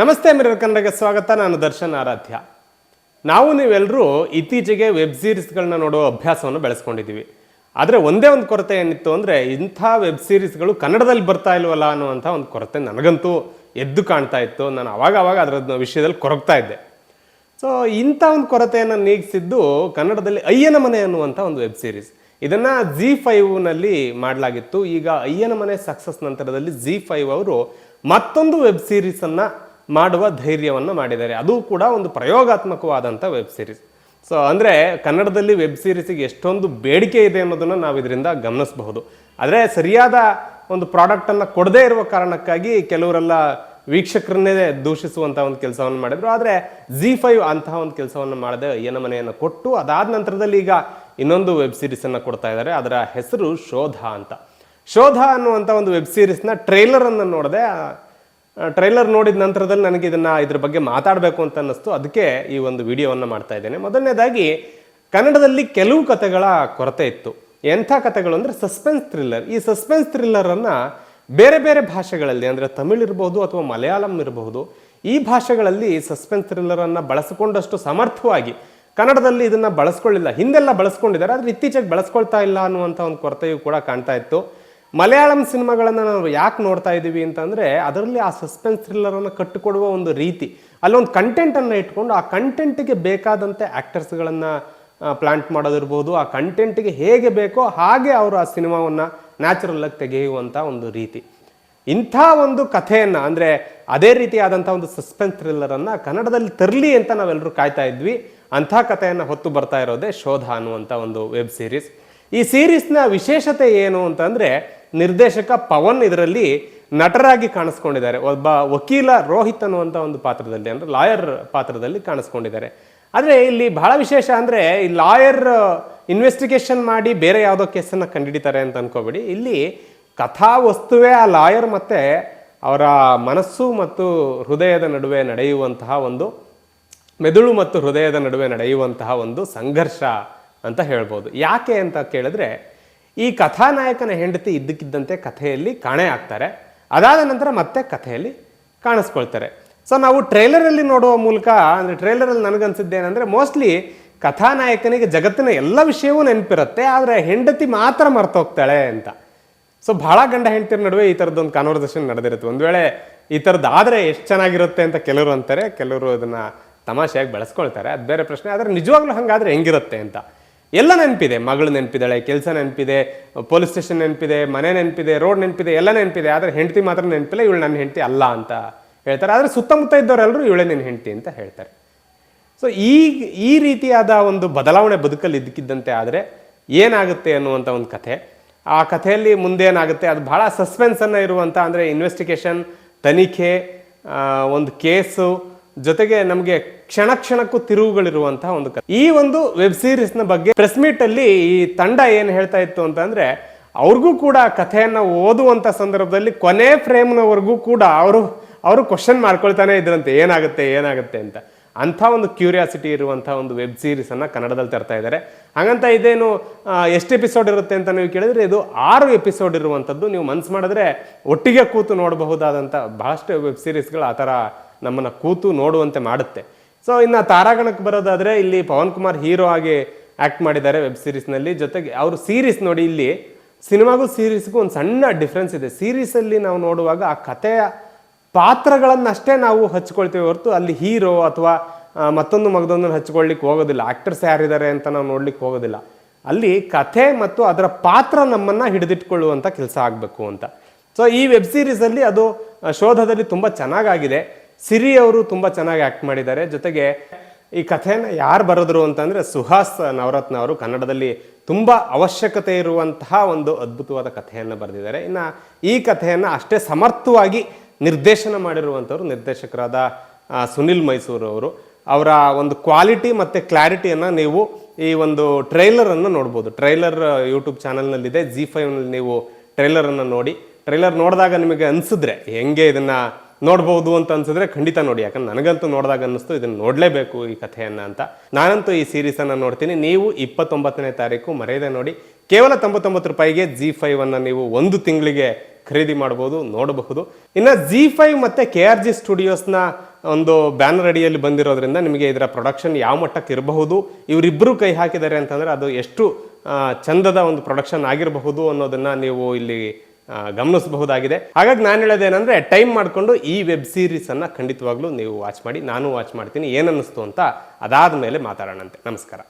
ನಮಸ್ತೆ ಮಿರರ್ ಕನ್ನಡಕ್ಕೆ ಸ್ವಾಗತ, ನಾನು ದರ್ಶನ್ ಆರಾಧ್ಯ. ನಾವು ನೀವೆಲ್ಲರೂ ಇತ್ತೀಚೆಗೆ ವೆಬ್ ಸೀರೀಸ್ಗಳನ್ನ ನೋಡೋ ಅಭ್ಯಾಸವನ್ನು ಬೆಳೆಸ್ಕೊಂಡಿದ್ದೀವಿ. ಆದರೆ ಒಂದೇ ಒಂದು ಕೊರತೆ ಏನಿತ್ತು ಅಂದರೆ, ಇಂಥ ವೆಬ್ ಸೀರೀಸ್ಗಳು ಕನ್ನಡದಲ್ಲಿ ಬರ್ತಾ ಇಲ್ವಲ್ಲ ಅನ್ನುವಂಥ ಒಂದು ಕೊರತೆ ನನಗಂತೂ ಎದ್ದು ಕಾಣ್ತಾ ಇತ್ತು. ನಾನು ಅವಾಗ ಅವಾಗ ಅದರ ವಿಷಯದಲ್ಲಿ ಕೊರಗ್ತಾ ಇದ್ದೆ. ಸೊ ಇಂಥ ಒಂದು ಕೊರತೆಯನ್ನು ನೀಗಿಸಿದ್ದು ಕನ್ನಡದಲ್ಲಿ ಅಯ್ಯನ ಮನೆ ಅನ್ನುವಂಥ ಒಂದು ವೆಬ್ ಸೀರೀಸ್. ಇದನ್ನು ಜಿ ಫೈವ್ನಲ್ಲಿ ಮಾಡಲಾಗಿತ್ತು. ಈಗ ಅಯ್ಯನ ಮನೆ ಸಕ್ಸಸ್ ನಂತರದಲ್ಲಿ ಜಿ ಫೈವ್ ಅವರು ಮತ್ತೊಂದು ವೆಬ್ ಸೀರೀಸನ್ನು ಮಾಡುವ ಧೈರ್ಯವನ್ನು ಮಾಡಿದ್ದಾರೆ. ಅದು ಕೂಡ ಒಂದು ಪ್ರಯೋಗಾತ್ಮಕವಾದಂಥ ವೆಬ್ ಸೀರೀಸ್ ಸೊ ಅಂದರೆ ಕನ್ನಡದಲ್ಲಿ ವೆಬ್ ಸೀರೀಸಿಗೆ ಎಷ್ಟೊಂದು ಬೇಡಿಕೆ ಇದೆ ಅನ್ನೋದನ್ನು ನಾವು ಇದರಿಂದ ಗಮನಿಸಬಹುದು. ಆದರೆ ಸರಿಯಾದ ಒಂದು ಪ್ರಾಡಕ್ಟನ್ನು ಕೊಡದೇ ಇರುವ ಕಾರಣಕ್ಕಾಗಿ ಕೆಲವರೆಲ್ಲ ವೀಕ್ಷಕರನ್ನೇ ದೂಷಿಸುವಂಥ ಒಂದು ಕೆಲಸವನ್ನು ಮಾಡಿದ್ರು. ಆದರೆ ಜಿ ಫೈವ್ ಅಂತಹ ಒಂದು ಕೆಲಸವನ್ನು ಮಾಡದೆ ಅಯ್ಯನ ಮನೆಯನ್ನು ಕೊಟ್ಟು ಅದಾದ ನಂತರದಲ್ಲಿ ಈಗ ಇನ್ನೊಂದು ವೆಬ್ ಸೀರೀಸನ್ನು ಕೊಡ್ತಾ ಇದ್ದಾರೆ. ಅದರ ಹೆಸರು ಶೋಧ ಅಂತ. ಶೋಧ ಅನ್ನುವಂಥ ಒಂದು ವೆಬ್ ಸೀರೀಸ್ನ ಟ್ರೈಲರನ್ನು ನೋಡಿದೆ ಟ್ರೈಲರ್ ನೋಡಿದ ನಂತರದಲ್ಲಿ ನನಗೆ ಇದನ್ನು ಇದ್ರ ಬಗ್ಗೆ ಮಾತಾಡಬೇಕು ಅಂತ ಅನ್ನಿಸ್ತು. ಅದಕ್ಕೆ ಈ ಒಂದು ವಿಡಿಯೋವನ್ನು ಮಾಡ್ತಾ ಇದ್ದೇನೆ. ಮೊದಲನೇದಾಗಿ, ಕನ್ನಡದಲ್ಲಿ ಕೆಲವು ಕಥೆಗಳ ಕೊರತೆ ಇತ್ತು. ಎಂಥ ಕಥೆಗಳು ಅಂದರೆ ಸಸ್ಪೆನ್ಸ್ ಥ್ರಿಲ್ಲರ್ ಈ ಸಸ್ಪೆನ್ಸ್ ಥ್ರಿಲ್ಲರನ್ನು ಬೇರೆ ಬೇರೆ ಭಾಷೆಗಳಲ್ಲಿ, ಅಂದರೆ ತಮಿಳ್ ಇರಬಹುದು ಅಥವಾ ಮಲಯಾಳಂ ಇರಬಹುದು ಈ ಭಾಷೆಗಳಲ್ಲಿ ಸಸ್ಪೆನ್ಸ್ ಥ್ರಿಲ್ಲರನ್ನು ಬಳಸಿಕೊಂಡಷ್ಟು ಸಮರ್ಥವಾಗಿ, ಕನ್ನಡದಲ್ಲಿ ಇದನ್ನು ಬಳಸ್ಕೊಳ್ಳಿಲ್ಲ. ಹಿಂದೆಲ್ಲ ಬಳಸ್ಕೊಂಡಿದ್ದಾರೆ, ಆದರೆ ಇತ್ತೀಚೆಗೆ ಬಳಸ್ಕೊಳ್ತಾ ಇಲ್ಲ ಅನ್ನುವಂಥ ಒಂದು ಕೊರತೆಯು ಕೂಡ ಕಾಣ್ತಾ ಇತ್ತು. ಮಲಯಾಳಂ ಸಿನಿಮಾಗಳನ್ನು ನಾವು ಯಾಕೆ ನೋಡ್ತಾ ಇದ್ದೀವಿ ಅಂತಂದರೆ ಅದರಲ್ಲಿ ಆ ಸಸ್ಪೆನ್ಸ್ ಥ್ರಿಲ್ಲರನ್ನು ಕಟ್ಟಿಕೊಡುವ ಒಂದು ರೀತಿ. ಅಲ್ಲೊಂದು ಕಂಟೆಂಟನ್ನು ಇಟ್ಕೊಂಡು ಆ ಕಂಟೆಂಟಿಗೆ ಬೇಕಾದಂತೆ ಆ್ಯಕ್ಟರ್ಸ್ಗಳನ್ನು ಪ್ಲಾಂಟ್ ಮಾಡೋದಿರ್ಬೋದು, ಆ ಕಂಟೆಂಟಿಗೆ ಹೇಗೆ ಬೇಕೋ ಹಾಗೆ ಅವರು ಆ ಸಿನಿಮಾವನ್ನು ನ್ಯಾಚುರಲ್ಲಾಗಿ ತೆಗೆಯುವಂಥ ಒಂದು ರೀತಿ. ಇಂಥ ಒಂದು ಕಥೆಯನ್ನು, ಅಂದರೆ ಅದೇ ರೀತಿಯಾದಂಥ ಒಂದು ಸಸ್ಪೆನ್ಸ್ ಥ್ರಿಲ್ಲರನ್ನು ಕನ್ನಡದಲ್ಲಿ ತರಲಿ ಅಂತ ನಾವೆಲ್ಲರೂ ಕಾಯ್ತಾ ಇದ್ವಿ. ಅಂಥ ಕಥೆಯನ್ನು ಹೊತ್ತು ಬರ್ತಾ ಇರೋದೇ ಶೋಧ ಅನ್ನುವಂಥ ಒಂದು ವೆಬ್ ಸೀರೀಸ್ ಈ ಸೀರೀಸ್ನ ವಿಶೇಷತೆ ಏನು ಅಂತಂದರೆ ನಿರ್ದೇಶಕ ಪವನ್ ಇದರಲ್ಲಿ ನಟರಾಗಿ ಕಾಣಿಸ್ಕೊಂಡಿದ್ದಾರೆ. ಒಬ್ಬ ವಕೀಲ ರೋಹಿತ್ ಅನ್ನುವಂಥ ಒಂದು ಪಾತ್ರದಲ್ಲಿ, ಅಂದರೆ ಲಾಯರ್ ಪಾತ್ರದಲ್ಲಿ ಕಾಣಿಸ್ಕೊಂಡಿದ್ದಾರೆ. ಆದರೆ ಇಲ್ಲಿ ಬಹಳ ವಿಶೇಷ ಅಂದರೆ ಈ ಲಾಯರ್ ಇನ್ವೆಸ್ಟಿಗೇಷನ್ ಮಾಡಿ ಬೇರೆ ಯಾವುದೋ ಕೇಸನ್ನು ಕಂಡುಹಿಡಿತಾರೆ ಅಂತ ಅನ್ಕೋಬೇಡಿ. ಇಲ್ಲಿ ಕಥಾ ವಸ್ತುವೇ ಆ ಲಾಯರ್ ಮತ್ತೆ ಅವರ ಮನಸ್ಸು ಮತ್ತು ಹೃದಯದ ನಡುವೆ ನಡೆಯುವಂತಹ ಒಂದು ಮೆದುಳು ಮತ್ತು ಹೃದಯದ ನಡುವೆ ನಡೆಯುವಂತಹ ಒಂದು ಸಂಘರ್ಷ ಅಂತ ಹೇಳ್ಬೋದು. ಯಾಕೆ ಅಂತ ಕೇಳಿದ್ರೆ ಈ ಕಥಾನಾಯಕನ ಹೆಂಡತಿ ಇದ್ದಕ್ಕಿದ್ದಂತೆ ಕಥೆಯಲ್ಲಿ ಕಾಣೆ ಆಗ್ತಾರೆ. ಅದಾದ ನಂತರ ಮತ್ತೆ ಕಥೆಯಲ್ಲಿ ಕಾಣಿಸ್ಕೊಳ್ತಾರೆ. ಸೊ ನಾವು ಟ್ರೇಲರಲ್ಲಿ ನೋಡುವ ಮೂಲಕ, ಅಂದರೆ ಟ್ರೇಲರಲ್ಲಿ ನನಗನ್ಸಿದ್ದೇನೆಂದರೆ ಮೋಸ್ಟ್ಲಿ ಕಥಾನಾಯಕನಿಗೆ ಜಗತ್ತಿನ ಎಲ್ಲ ವಿಷಯವೂ ನೆನಪಿರುತ್ತೆ, ಆದರೆ ಹೆಂಡತಿ ಮಾತ್ರ ಮರ್ತೋಗ್ತಾಳೆ ಅಂತ. ಸೊ ಭಾಳ ಗಂಡ ಹೆಂಡತಿ ನಡುವೆ ಈ ಥರದ್ದೊಂದು ಕಾನ್ವರ್ಸೇಷನ್ ನಡೆದಿರುತ್ತೆ. ಒಂದು ವೇಳೆ ಈ ಥರದ್ದು ಆದರೆ ಎಷ್ಟು ಚೆನ್ನಾಗಿರುತ್ತೆ ಅಂತ ಕೆಲವರು ಅಂತಾರೆ, ಕೆಲವರು ಅದನ್ನು ತಮಾಷೆಯಾಗಿ ಬಳಸ್ಕೊಳ್ತಾರೆ. ಅದು ಬೇರೆ ಪ್ರಶ್ನೆ, ಆದರೆ ನಿಜವಾಗ್ಲೂ ಹಾಗಾದ್ರೆ ಹೆಂಗಿರುತ್ತೆ ಅಂತ. ಎಲ್ಲ ನೆನಪಿದೆ, ಮಗಳು ನೆನಪಿದ್ದಾಳೆ, ಕೆಲಸ ನೆನಪಿದೆ, ಪೊಲೀಸ್ ಸ್ಟೇಷನ್ ನೆನಪಿದೆ, ಮನೆ ನೆನಪಿದೆ, ರೋಡ್ ನೆನಪಿದೆ, ಎಲ್ಲ ನೆನಪಿದೆ, ಆದರೆ ಹೆಂಡತಿ ಮಾತ್ರ ನೆನಪಿಲ್ಲ, ಇವಳು ನನ್ನ ಹೆಂಡತಿ ಅಲ್ಲ ಅಂತ ಹೇಳ್ತಾರೆ. ಆದರೆ ಸುತ್ತಮುತ್ತ ಇದ್ದವರೆಲ್ಲರೂ ಇವಳೇ ನಿನ್ನ ಹೆಂಡತಿ ಅಂತ ಹೇಳ್ತಾರೆ. ಸೊ ಈ ಈ ರೀತಿಯಾದ ಒಂದು ಬದಲಾವಣೆ ಬದುಕಲ್ಲಿ ಇದ್ದಕ್ಕಿದ್ದಂತೆ ಆದರೆ ಏನಾಗುತ್ತೆ ಅನ್ನುವಂಥ ಒಂದು ಕಥೆ. ಆ ಕಥೆಯಲ್ಲಿ ಮುಂದೇನಾಗುತ್ತೆ, ಅದು ಭಾಳ ಸಸ್ಪೆನ್ಸನ್ನು ಇರುವಂಥ ಅಂದರೆ ಇನ್ವೆಸ್ಟಿಗೇಷನ್ ತನಿಖೆ ಒಂದು ಕೇಸು ಜೊತೆಗೆ ನಮಗೆ ಕ್ಷಣ ಕ್ಷಣಕ್ಕೂ ತಿರುವುಗಳಿರುವಂತಹ ಒಂದು ಕಥೆ. ಈ ಒಂದು ವೆಬ್ ಸೀರೀಸ್ನ ಬಗ್ಗೆ ಪ್ರೆಸ್ ಮೀಟ್ ಅಲ್ಲಿ ಈ ತಂಡ ಏನು ಹೇಳ್ತಾ ಇತ್ತು ಅಂತಂದ್ರೆ, ಅವ್ರಿಗೂ ಕೂಡ ಕಥೆಯನ್ನು ಓದುವಂತ ಸಂದರ್ಭದಲ್ಲಿ ಕೊನೆ ಫ್ರೇಮ್ನವರೆಗೂ ಕೂಡ ಅವರು ಅವರು ಕ್ವಶನ್ ಮಾಡ್ಕೊಳ್ತಾನೆ ಇದ್ರಂತೆ, ಏನಾಗುತ್ತೆ ಏನಾಗುತ್ತೆ ಅಂತ. ಅಂಥ ಒಂದು ಕ್ಯೂರಿಯಾಸಿಟಿ ಇರುವಂತಹ ಒಂದು ವೆಬ್ ಸೀರೀಸ್ ಅನ್ನ ಕನ್ನಡದಲ್ಲಿ ತರ್ತಾ ಇದ್ದಾರೆ. ಹಾಗಂತ ಇದೇನು ಎಷ್ಟು ಎಪಿಸೋಡ್ ಇರುತ್ತೆ ಅಂತ ನೀವು ಕೇಳಿದ್ರೆ ಇದು ಆರು ಎಪಿಸೋಡ್ ಇರುವಂಥದ್ದು. ನೀವು ಮನ್ಸು ಮಾಡಿದ್ರೆ ಒಟ್ಟಿಗೆ ಕೂತು ನೋಡಬಹುದಾದಂಥ ಬಹಳಷ್ಟು ವೆಬ್ ಸೀರೀಸ್ಗಳು ಆ ಥರ ನಮ್ಮನ್ನು ಕೂತು ನೋಡುವಂತೆ ಮಾಡುತ್ತೆ. ಸೊ ಇನ್ನು ತಾರಾಗಣಕ್ಕೆ ಬರೋದಾದರೆ ಇಲ್ಲಿ ಪವನ್ ಕುಮಾರ್ ಹೀರೋ ಆಗಿ ಆ್ಯಕ್ಟ್ ಮಾಡಿದ್ದಾರೆ ವೆಬ್ ಸೀರೀಸ್ನಲ್ಲಿ ಜೊತೆಗೆ ಅವರು ಸೀರೀಸ್ ನೋಡಿ ಇಲ್ಲಿ, ಸಿನಿಮಾಗೂ ಸೀರೀಸ್ಗೂ ಒಂದು ಸಣ್ಣ ಡಿಫ್ರೆನ್ಸ್ ಇದೆ. ಸೀರೀಸಲ್ಲಿ ನಾವು ನೋಡುವಾಗ ಆ ಕಥೆಯ ಪಾತ್ರಗಳನ್ನಷ್ಟೇ ನಾವು ಹಚ್ಕೊಳ್ತೀವಿ ಹೊರತು ಅಲ್ಲಿ ಹೀರೋ ಅಥವಾ ಮತ್ತೊಂದು ಮಗದೊಂದನ್ನು ಹಚ್ಕೊಳ್ಲಿಕ್ಕೆ ಹೋಗೋದಿಲ್ಲ. ಆ್ಯಕ್ಟರ್ಸ್ ಯಾರಿದ್ದಾರೆ ಅಂತ ನಾವು ನೋಡ್ಲಿಕ್ಕೆ ಹೋಗೋದಿಲ್ಲ. ಅಲ್ಲಿ ಕಥೆ ಮತ್ತು ಅದರ ಪಾತ್ರ ನಮ್ಮನ್ನು ಹಿಡಿದಿಟ್ಕೊಳ್ಳುವಂಥ ಕೆಲಸ ಆಗಬೇಕು ಅಂತ. ಸೊ ಈ ವೆಬ್ ಸೀರೀಸಲ್ಲಿ ಅದು ಶೋಧದಲ್ಲಿ ತುಂಬ ಚೆನ್ನಾಗಾಗಿದೆ. ಸಿರಿ ಅವರು ತುಂಬ ಚೆನ್ನಾಗಿ ಆ್ಯಕ್ಟ್ ಮಾಡಿದ್ದಾರೆ. ಜೊತೆಗೆ ಈ ಕಥೆಯನ್ನು ಯಾರು ಬರೆದ್ರು ಅಂತಂದರೆ ಸುಹಾಸ್ ನವರತ್ನ ಅವರು ಕನ್ನಡದಲ್ಲಿ ತುಂಬ ಅವಶ್ಯಕತೆ ಇರುವಂತಹ ಒಂದು ಅದ್ಭುತವಾದ ಕಥೆಯನ್ನು ಬರೆದಿದ್ದಾರೆ. ಇನ್ನು ಈ ಕಥೆಯನ್ನು ಅಷ್ಟೇ ಸಮರ್ಥವಾಗಿ ನಿರ್ದೇಶನ ಮಾಡಿರುವಂಥವ್ರು ನಿರ್ದೇಶಕರಾದ ಸುನಿಲ್ ಮೈಸೂರು ಅವರು. ಅವರ ಒಂದು ಕ್ವಾಲಿಟಿ ಮತ್ತು ಕ್ಲಾರಿಟಿಯನ್ನು ನೀವು ಈ ಒಂದು ಟ್ರೈಲರನ್ನು ನೋಡ್ಬೋದು. ಟ್ರೈಲರ್ ಯೂಟ್ಯೂಬ್ ಚಾನಲ್ನಲ್ಲಿದೆ ಜಿ ಫೈವ್ನಲ್ಲಿ ನೀವು ಟ್ರೈಲರನ್ನು ನೋಡಿ. ಟ್ರೈಲರ್ ನೋಡಿದಾಗ ನಿಮಗೆ ಅನಿಸಿದ್ರೆ ಹೆಂಗೆ ಇದನ್ನು ನೋಡ್ಬೋದು ಅಂತ ಅನ್ಸಿದ್ರೆ ಖಂಡಿತ ನೋಡಿ. ಯಾಕಂದ್ರೆ ನನಗಂತೂ ನೋಡಿದಾಗ ಅನ್ನಿಸ್ತು, ಇದನ್ನು ನೋಡಲೇಬೇಕು ಈ ಕಥೆಯನ್ನು ಅಂತ. ನಾನಂತೂ ಈ ಸೀರೀಸನ್ನು ನೋಡ್ತೀನಿ. ನೀವು ಇಪ್ಪತ್ತೊಂಬತ್ತನೇ ತಾರೀಕು ಮರೆಯದೆ ನೋಡಿ. ಕೇವಲ ತೊಂಬತ್ತೊಂಬತ್ತು ರೂಪಾಯಿಗೆ ಜಿ ಫೈವನ್ನು ನೀವು ಒಂದು ತಿಂಗಳಿಗೆ ಖರೀದಿ ಮಾಡಬಹುದು ನೋಡಬಹುದು. ಇನ್ನು ಜಿ ಫೈವ್ ಮತ್ತು ಕೆ ಆರ್ ಜಿ ಸ್ಟುಡಿಯೋಸ್ನ ಒಂದು ಬ್ಯಾನರ್ ಅಡಿಯಲ್ಲಿ ಬಂದಿರೋದ್ರಿಂದ ನಿಮಗೆ ಇದರ ಪ್ರೊಡಕ್ಷನ್ ಯಾವ ಮಟ್ಟಕ್ಕೆ ಇರಬಹುದು ಇವರಿಬ್ಬರು ಕೈ ಹಾಕಿದ್ದಾರೆ ಅಂತಂದರೆ ಅದು ಎಷ್ಟು ಚಂದದ ಒಂದು ಪ್ರೊಡಕ್ಷನ್ ಆಗಿರಬಹುದು ಅನ್ನೋದನ್ನ ನೀವು ಇಲ್ಲಿ ಗಮನಿಸಬಹುದಾಗಿದೆ. ಹಾಗಾಗಿ ನಾನು ಹೇಳೋದೇನೆಂದರೆ, ಟೈಮ್ ಮಾಡಿಕೊಂಡು ಈ ವೆಬ್ ಸೀರೀಸ್ ಅನ್ನ ಖಂಡಿತವಾಗ್ಲೂ ನೀವು ವಾಚ್ ಮಾಡಿ, ನಾನು ವಾಚ್ ಮಾಡ್ತೀನಿ, ಏನನ್ನಿಸ್ತು ಅಂತ ಅದಾದ ಮೇಲೆ ಮಾತಾಡೋಣಂತೆ. ನಮಸ್ಕಾರ.